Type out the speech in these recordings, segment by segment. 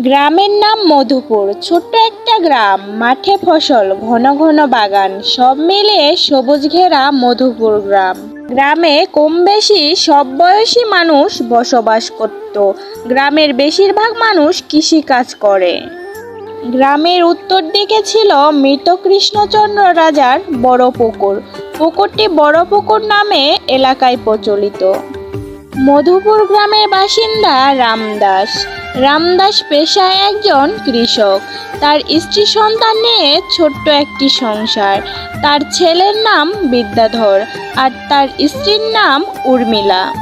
গ্রামের নাম মধুপুর। ছোট্ট একটা গ্রাম, মাঠে ফসল, ঘন ঘন বাগান, সব মিলে সবুজ ঘেরা মধুপুর গ্রাম। গ্রামে কম বেশি সব বয়সী মানুষ বসবাস করত। গ্রামের বেশিরভাগ মানুষ কৃষি কাজ করে। গ্রামের উত্তর দিকে ছিল মৃত কৃষ্ণচন্দ্র রাজার বড় পুকুর। পুকুরটি বড় পুকুর নামে এলাকায় প্রচলিত। মধুপুর গ্রামের বাসিন্দা রামদাস। রামদাস পেশায় একজন কৃষক। তার স্ত্রী সন্তান নিয়ে ছোট্ট একটি সংসার। তার ছেলের নাম বিদ্যাধর আর তার স্ত্রীর নাম উর্মিলা।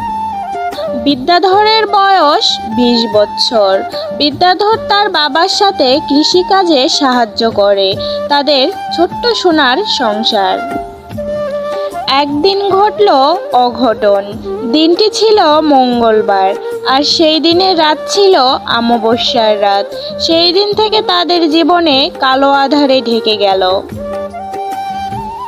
বিদ্যাধরের বয়স বিশ বছর। বিদ্যাধর তার বাবার সাথে কৃষিকাজে সাহায্য করে। তাদের ছোট্ট সোনার সংসার। একদিন ঘটল অঘটন। দিনটি ছিল মঙ্গলবার, আর সেই দিনের রাত ছিল অমাবস্যার রাত। সেই দিন থেকে তাদের জীবনে কালো আধারে ঢেকে গেল।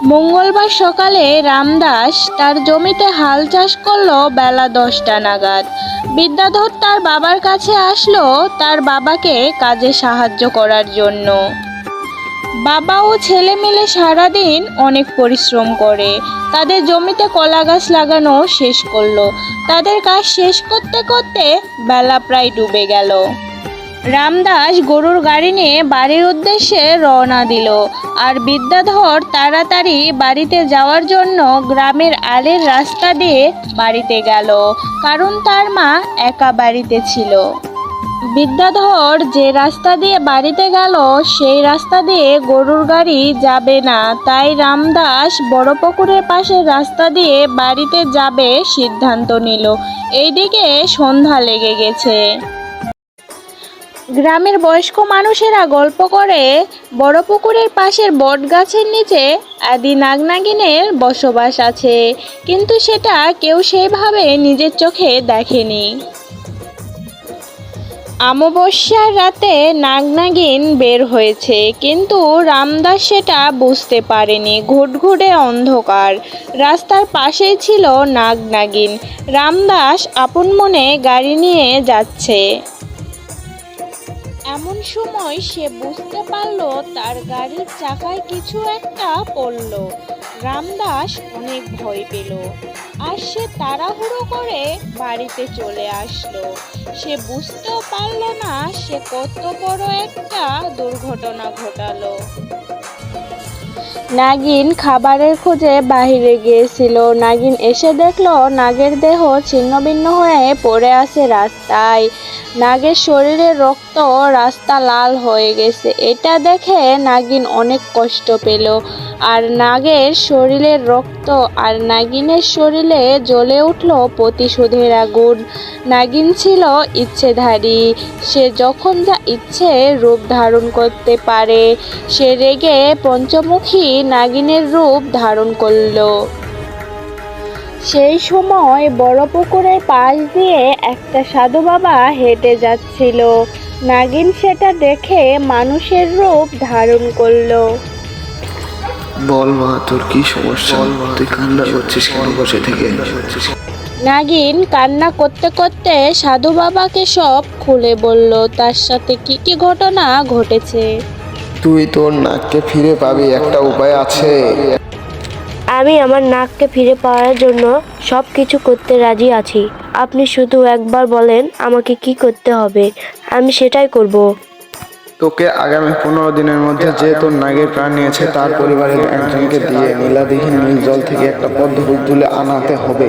মঙ্গলবার সকালে রামদাস তার জমিতে হাল চাষ করল বেলা দশটা নাগাদ। বিদ্যাধর তার বাবার কাছে আসলো তার বাবাকে কাজে সাহায্য করার জন্য। বাবা ও ছেলে মিলে সারাদিন অনেক পরিশ্রম করে। তাদের জমিতে কলা গাছ লাগানো শেষ করল। তাদের কাজ শেষ করতে করতে বেলা প্রায় ডুবে গেল। রামদাস গরুর গাড়ি নিয়ে বাড়ির উদ্দেশ্যে রওনা দিল। আর বিদ্যাধর তাড়াতাড়ি বাড়িতে যাওয়ার জন্য গ্রামের আলের রাস্তা দিয়ে বাড়িতে গেল। কারণ তার মা একা বাড়িতে ছিল। বিদ্যাধর যে রাস্তা দিয়ে বাড়িতে গেল, সেই রাস্তা দিয়ে গরুর গাড়ি যাবে না। তাই রামদাস বড় পুকুরের পাশের রাস্তা দিয়ে বাড়িতে যাবে সিদ্ধান্ত নিল। এইদিকে সন্ধ্যা লেগে গেছে। গ্রামের বয়স্ক মানুষেরা গল্প করে, বড় পুকুরের পাশের বট গাছের নিচে আদি নাগনাগিনের বসবাস আছে। কিন্তু সেটা কেউ সেইভাবে নিজের চোখে দেখেনি। অমাবস্যার রাতে নাগনাগিন বের হয়েছে, কিন্তু রামদাস সেটা বুঝতে পারেনি। ঘুটঘুটে অন্ধকার। রাস্তার পাশেই ছিল নাগনাগিন। রামদাস আপন মনে গাড়ি নিয়ে যাচ্ছে। এমন সময় সে বুঝতে পারল তার গাড়ির চাকায় কিছু একটা পড়ল। রামদাস অনেক ভয় পেল। আর সে তাড়াহুড়ো করে বাড়িতে চলে আসলো। সে বুঝতেও পারল না সে কত বড় একটা দুর্ঘটনা ঘটালো। নাগিন খাবারের খোঁজে বাহিরে গিয়েছিল। নাগিন এসে দেখল নাগের দেহ ছিন্নভিন্ন হয়ে পড়ে আছে রাস্তায়। নাগের শরীরে রক্ত রাস্তা লাল হয়ে গেছে। এটা দেখে নাগিন অনেক কষ্ট পেল। আর নাগের শরীরের রক্ত আর নাগিনের শরীরে জ্বলে উঠল প্রতিশোধের আগুন। নাগিন ছিল ইচ্ছেধারী। সে যখন যা ইচ্ছে রূপ ধারণ করতে পারে, সে রেগে পঞ্চমুখী নাগিনের রূপ ধারণ করল। সেই সময় বড় পুকুরের পাশ দিয়ে একটা সাধু বাবা হেঁটে যাচ্ছিল। নাগিন সেটা দেখে মানুষের রূপ ধারণ করল। বল মা তোর কি সমস্যা? তুই কান্না করছিস কেন বসে থেকে? নাগিন কান্না করতে করতে সাধু বাবাকে সব খুলে বলল তার সাথে কি কি ঘটনা ঘটেছে? তুই তোর নাককে ফিরে পাবি একটা উপায় আছে। আমি আমার নাককে ফিরে পাওয়ার জন্য সব কিছু করতে রাজি আছি। আপনি শুধু একবার বলেন আমাকে কি করতে হবে। আমি সেটাই করব। তোকে আগামী পনেরো দিনের মধ্যে যে তোর নাগের প্রাণ নিয়েছে তার পরিবারের একজনকে দিয়ে নীলাদিঘি নীল জল থেকে একটা পদ্ম ফুল তুলে আনাতে হবে।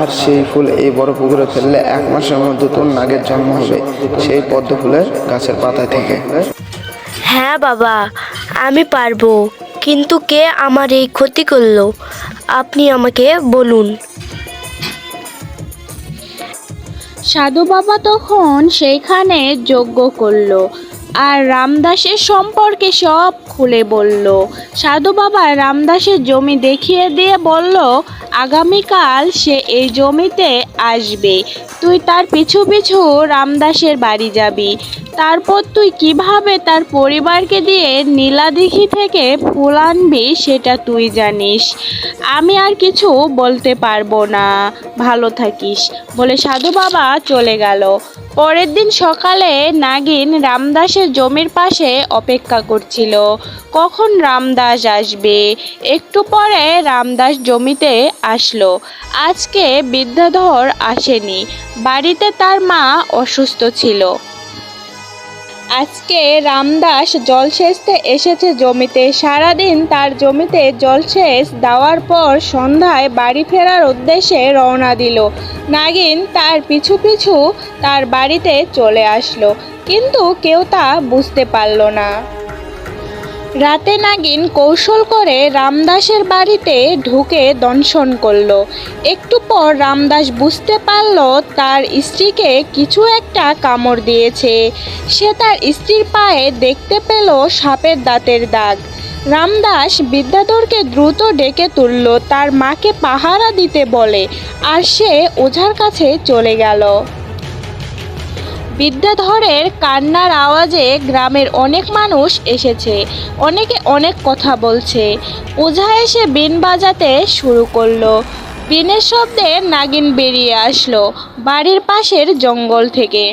আর সেই ফুল এই বড় পুকুরে ফেললে এক মাসের মধ্যে তোর নাগের জন্ম হবে। সেই পদ্ম ফুলের গাছের পাতায় থেকে। হ্যাঁ বাবা আমি পারব। কিন্তু কে আমার এই ক্ষতি করল? আপনি আমাকে বলুন। সাধু বাবা তখন সেইখানে যজ্ঞ করল। আর রামদাসের সম্পর্কে সব খুলে বলল। সাধু বাবা রামদাসের জমি দেখিয়ে দিয়ে বলল, আগামীকাল সে এই জমিতে আসবে। তুই তার পিছু পিছু রামদাসের বাড়ি যাবি। তারপর তুই কীভাবে তার পরিবারকে দিয়ে নীলাদিঘি থেকে ফুল আনবি সেটা তুই জানিস। আমি আর কিছু বলতে পারব না। ভালো থাকিস। বলে সাধু বাবা চলে গেল। পরের দিন সকালে নাগিন রামদাসের জমির পাশে অপেক্ষা করছিল। কখন রামদাস আসবে? একটু পরে রামদাস জমিতে আসলো। আজকে বিদ্যাধর আসেনি। বাড়িতে তার মা অসুস্থ ছিল। আজকে রামদাস জলসেচতে এসেছে জমিতে। সারাদিন তার জমিতে জলসেচ দেওয়ার পর সন্ধ্যায় বাড়ি ফেরার উদ্দেশ্যে রওনা দিল। নাগিন তার পিছু পিছু তার বাড়িতে চলে আসলো, কিন্তু কেউ তা বুঝতে পারল না। রাতে নাগিন কৌশল করে রামদাসের বাড়িতে ঢুকে দংশন করল। একটু পর রামদাস বুঝতে পারল তার স্ত্রীকে কিছু একটা কামড় দিয়েছে। সে তার স্ত্রীর পায়ে দেখতে পেল সাপের দাঁতের দাগ। রামদাস বিদ্যাধরকে দ্রুত ডেকে তুলল, তার মাকে পাহারা দিতে বলে, আর সে ওঝার কাছে চলে গেল। বিদ্যাধরের কান্নার আওয়াজে গ্রামের অনেক মানুষ এসেছে, অনেকে অনেক কথা বলছে। ওঝা এসে বিন বাজাতে শুরু করল। বিনের শব্দে নাগিন বেরিয়ে আসলো বাড়ির পাশের জঙ্গল থেকে।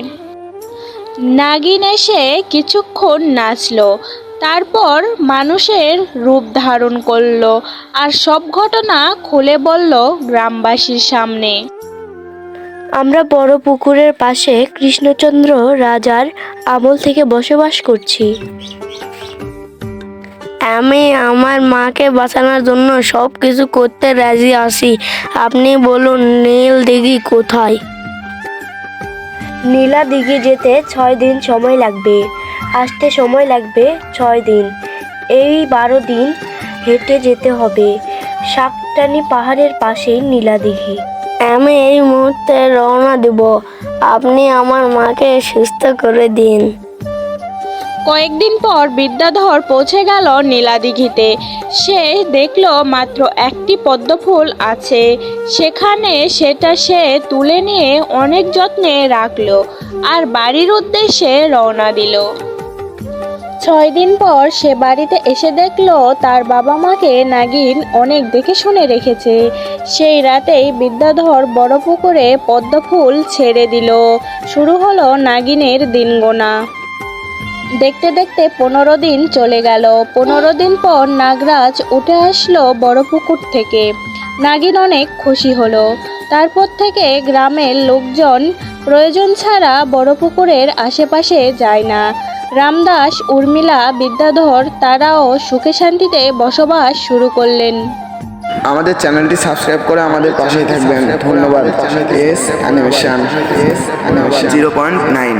নাগিন এসে কিছুক্ষণ নাচলো, তারপর মানুষের রূপ ধারণ করল আর সব ঘটনা খুলে বলল গ্রামবাসীর সামনে। আমরা বড় পুকুরের পাশে কৃষ্ণচন্দ্র রাজার আমল থেকে বসবাস করছি। আমি আমার মাকে বাঁচানোর জন্য সব কিছু করতে রাজি আছি। আপনি বলুন, নীল দিঘি কোথায়? নীলা দিঘি যেতে ছয় দিন সময় লাগবে। আসতে সময় লাগবে ছয় দিন। এই বারো দিন হেঁটে যেতে হবে। শাকটানি পাহাড়ের পাশেই নীলা দিঘি। আমি এই মুহূর্তে রওনা দেব। আপনি আমার মাকে সুস্থ করে দিন। কয়েকদিন পর বিদ্যাধর পৌঁছে গেল নীলাদিঘিতে সে দেখল মাত্র একটি পদ্মফুল আছে। সেখানে সেটা সে তুলে নিয়ে অনেক যত্নে রাখল আর বাড়ির উদ্দেশ্যে রওনা দিল। ছয় দিন পর সে বাড়িতে এসে দেখল তার বাবা মাকে নাগিন অনেক দেখে শুনে রেখেছে। সেই রাতেই বিদ্যাধর বড় পুকুরে পদ্মফুল ছেড়ে দিল। শুরু হলো নাগিনের দিন গোনা দেখতে দেখতে পনেরো দিন চলে গেল। পনেরো দিন পর নাগরাজ উঠে আসলো বড় পুকুর থেকে। নাগিন অনেক খুশি হলো। তারপর থেকে গ্রামের লোকজন প্রয়োজন ছাড়া বড় পুকুরের আশেপাশে যায় না। রামদাস উর্মিলা বিদ্যাধর তারাও সুখে শান্তিতে বসবাস শুরু করলেন। আমাদের চ্যানেলটি সাবস্ক্রাইব করে আমাদের পাশেই থাকবেন। ধন্যবাদ। S animation S animation zero point nine